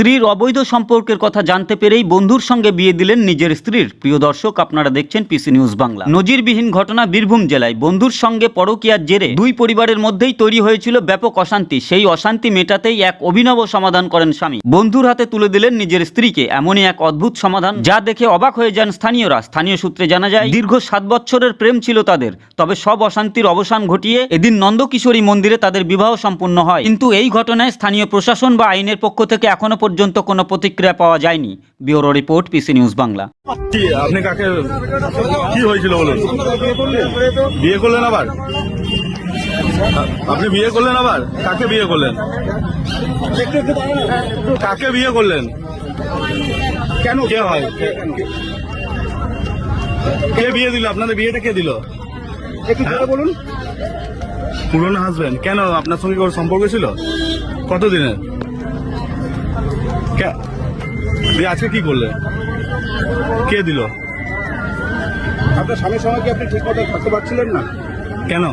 স্ত্রীর অবৈধ সম্পর্কের কথা জানতে পেরেই বন্ধুর সঙ্গে বিয়ে দিলেন নিজের স্ত্রীর। প্রিয় দর্শক, আপনারা দেখছেন পিসি নিউজ বাংলা নজিরবিহীন ঘটনা বীরভূম জেলায়। বন্ধুর সঙ্গে পরকিয়ার জেরে দুই পরিবারের মধ্যেই তৈরি হয়েছিল ব্যাপক অশান্তি। সেই অশান্তি মেটাতেই এক অভিনব সমাধান করেন স্বামী। বন্ধুর হাতে তুলে দিলেন নিজের স্ত্রীকে। এমনই এক অদ্ভুত সমাধান, যা দেখে অবাক হয়ে যান স্থানীয়রা। স্থানীয় সূত্রে জানা যায়, দীর্ঘ সাত বছরের প্রেম ছিল তাদের। তবে সব অশান্তির অবসান ঘটিয়ে এদিন নন্দকিশোরী মন্দিরে তাদের বিবাহ সম্পূর্ণ হয়। কিন্তু এই ঘটনায় স্থানীয় প্রশাসন বা আইনের পক্ষ থেকে এখনও পর্যন্ত কোনো প্রতিক্রিয়া পাওয়া যায়নি। Bureau report PC news Bangla আপনি কাকে কি হয়েছিল বলুন? বিয়ে করলেন আবার? আপনি বিয়ে করলেন আবার? কাকে বিয়ে করলেন? কাকে বিয়ে করলেন? কেন কে হয়? কে বিয়ে দিল? আপনাদের বিয়েটা কে দিল? একটু বলুন। পুরনো হাজবেন্ড কেন? আপনার সঙ্গে কোনো সম্পর্ক ছিল? কতদিনের? আজকে কি করলে? কে দিল? আপনার স্বামীর সঙ্গে কি আপনি ঠিক মতো থাকতে পারছিলেন না? কেন?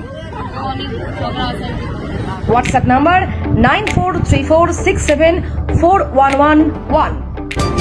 WhatsApp number nine four three four six seven four one one one